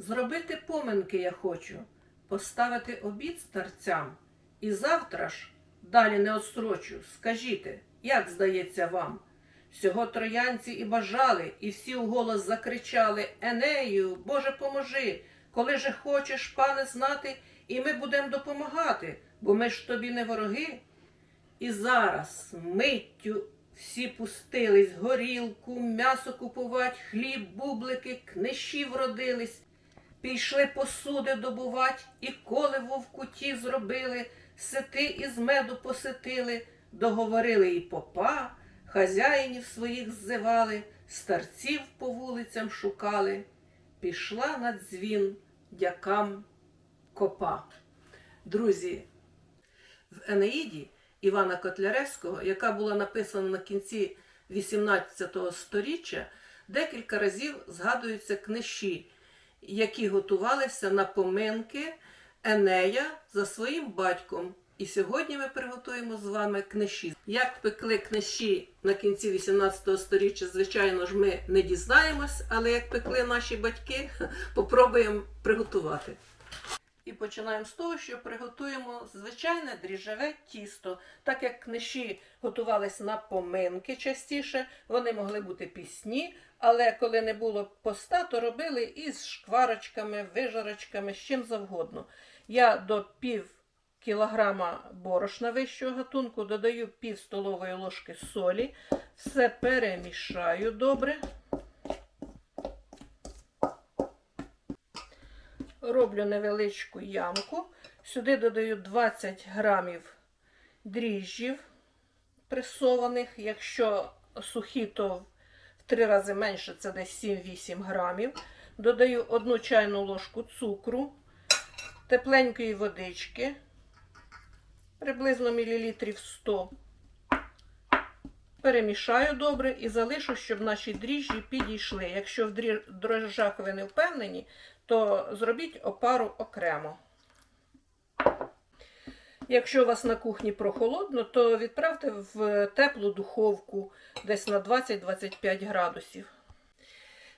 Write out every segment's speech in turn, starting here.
Зробити поминки я хочу, поставити обід старцям. І завтра ж далі не отстрочу. Скажіте, як здається вам? Всього троянці і бажали, і всі уголос закричали Енею, Боже, поможи, коли же хочеш, пане, знати, і ми будемо допомагати, бо ми ж тобі не вороги. І зараз миттю всі пустились горілку, м'ясо купувать, хліб, бублики, книжі вродились. Пішли посуди добувать, і коли вовку ті зробили, сити із меду поситили, договорили і попа, хазяїнів своїх ззивали, старців по вулицям шукали. Пішла на дзвін дякам копа. Друзі, в Енеїді Івана Котляревського, яка була написана на кінці 18 століття, декілька разів згадуються книжі, які готувалися на поминки Енея за своїм батьком. І сьогодні ми приготуємо з вами книжі. Як пекли книжі на кінці 18 століття, звичайно ж, ми не дізнаємось, але як пекли наші батьки, попробуємо приготувати. І починаємо з того, що приготуємо звичайне дріжджеве тісто. Так як книжі готувались на поминки частіше, вони могли бути пісні, але коли не було поста, то робили із шкварочками, вижарочками, з чим завгодно. Я до пів кілограма борошна вищого гатунку додаю пів столової ложки солі, все перемішаю добре. Роблю невеличку ямку. Сюди додаю 20 грамів дріжджів пресованих. Якщо сухі, то в 3 рази менше, це десь 7-8 грамів. Додаю 1 чайну ложку цукру, тепленької водички, приблизно мілілітрів 100. Перемішаю добре і залишу, щоб наші дріжджі підійшли. Якщо в дрожжах ви не впевнені, то зробіть опару окремо. Якщо у вас на кухні прохолодно, то відправте в теплу духовку десь на 20-25 градусів.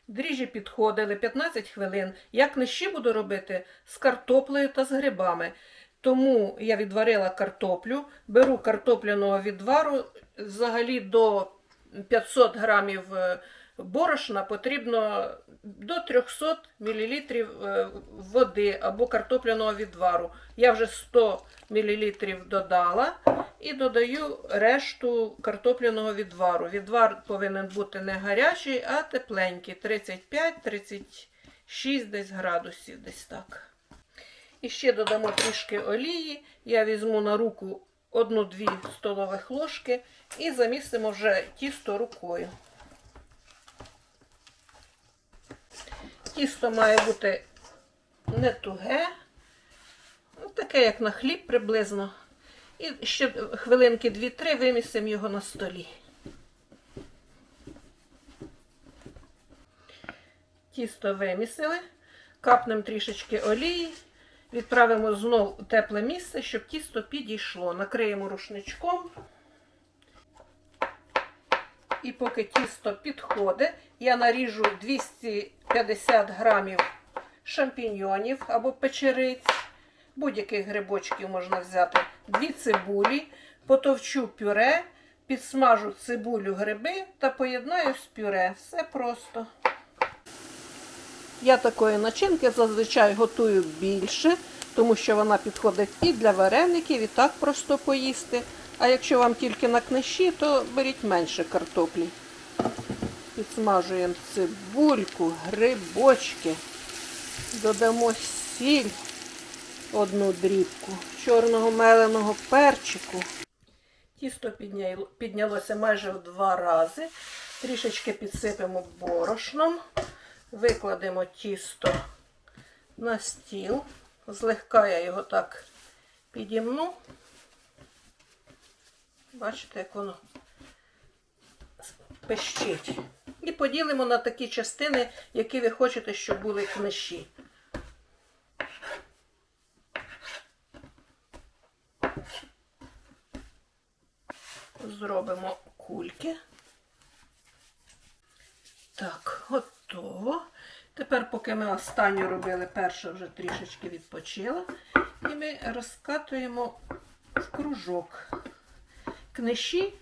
Дріжджі підходили 15 хвилин. Я книжі буду робити з картоплею та з грибами. Тому я відварила картоплю, беру картопляного відвару. Взагалі до 500 грамів е, борошна потрібно до 300 мл води або картопляного відвару. Я вже 100 мл додала і додаю решту картопляного відвару. Відвар повинен бути не гарячий, а тепленький 35-36 десь градусів, десь так. І ще додамо трішки олії. Я візьму на руку 1-2 столових ложки і замісимо вже тісто рукою. Тісто має бути не туге, ну, таке, як на хліб приблизно. І ще хвилинки 2-3 вимісимо його на столі. Тісто вимісили, капнемо трішечки олії, відправимо знову у тепле місце, щоб тісто підійшло. Накриємо рушничком. І поки тісто підходить, я наріжу 250 грамів шампіньйонів або печериць, будь-яких грибочків можна взяти, дві цибулі, потовчу пюре, підсмажу цибулю гриби та поєднаю з пюре. Все просто. Я такої начинки зазвичай готую більше, тому що вона підходить і для вареників, і так просто поїсти. А якщо вам тільки на книжі, то беріть менше картоплі. Підсмажуємо цибульку, грибочки, додамо сіль, одну дрібку, чорного меленого перчику. Тісто піднялося майже в два рази. Трішечки підсипемо борошном, викладемо тісто на стіл. Злегка я його так підімну. Бачите, як воно пищить. І поділимо на такі частини, які ви хочете, щоб були книжі. Зробимо кульки. Так, готово. Тепер, поки ми останню робили, перша вже трішечки відпочила. І ми розкатуємо в кружок. Книші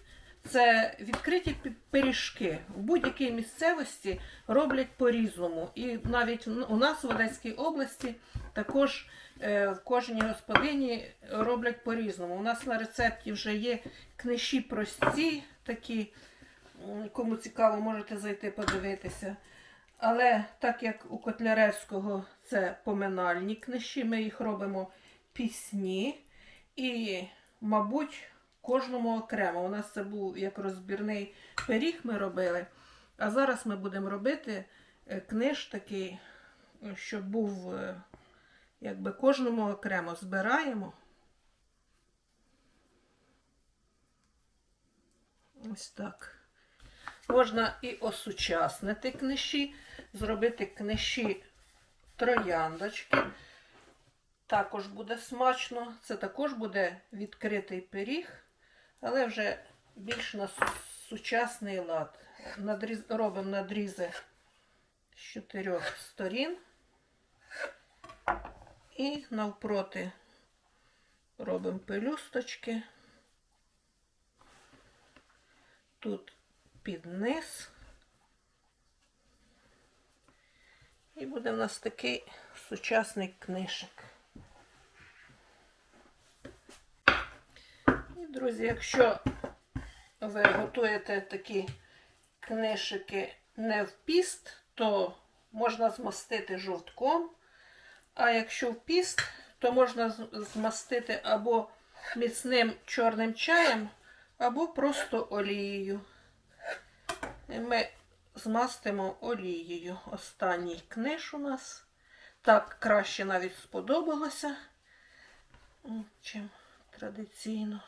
це відкриті пиріжки. В будь-якій місцевості роблять по-різному. І навіть у нас в Одеській області також е, в кожній господині роблять по-різному. У нас на рецепті вже є книжі прості, такі, кому цікаво, можете зайти подивитися. Але так як у Котляревського це поминальні книжі, ми їх робимо пісні. І, мабуть, кожному окремо. У нас це був як розбірний пиріг ми робили. А зараз ми будемо робити е, книж такий, щоб був е, якби кожному окремо збираємо. Ось так. Можна і осучаснити книжі, зробити книжі трояндочки. Також буде смачно. Це також буде відкритий пиріг, але вже більш на сучасний лад. Надріз... Робимо надрізи з чотирьох сторін. І навпроти робимо пелюсточки. Тут під низ. І буде в нас такий сучасний книжик. І, друзі, якщо ви готуєте такі книжики не в піст, то можна змастити жовтком. А якщо в піст, то можна змастити або міцним чорним чаєм, або просто олією. Ми змастимо олією. Останній книж у нас. Так краще навіть сподобалося, чим традиційно.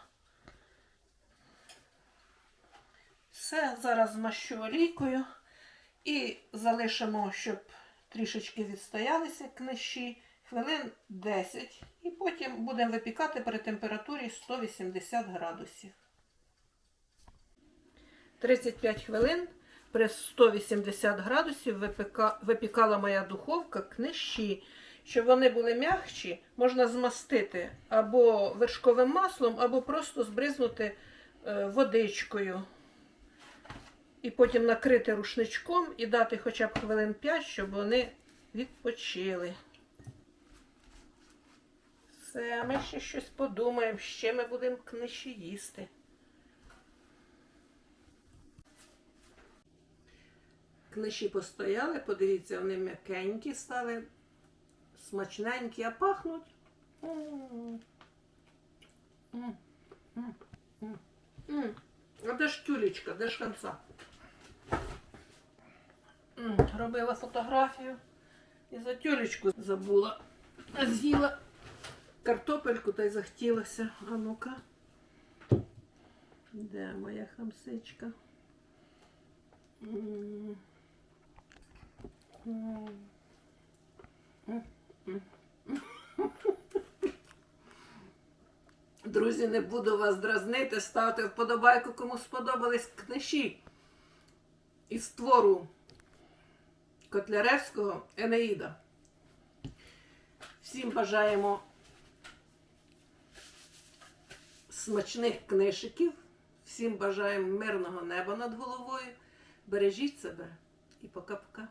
Все, зараз змащу олійкою і залишимо, щоб трішечки відстоялися книжі, хвилин 10. І потім будемо випікати при температурі 180 градусів. 35 хвилин при 180 градусів випека... випікала моя духовка книжі. Щоб вони були м'якші, можна змастити або вершковим маслом, або просто збризнути е, водичкою. І потім накрити рушничком і дати хоча б хвилин 5, щоб вони відпочили. Все, ми ще щось подумаємо, ще ми будемо книжі їсти. Книжі постояли, подивіться, вони м'якенькі стали, смачненькі, а пахнуть. А де ж тюлечка, де ж конца? Робила фотографію і за тюлечку забула. З'їла картопельку та й захотілося. А ну-ка. Де моя хамсичка? Друзі, не буду вас дразнити, ставте вподобайку, кому сподобались книжі із твору Котляревського Енеїда. Всім бажаємо смачних книжиків, всім бажаємо мирного неба над головою. Бережіть себе і пока-пока.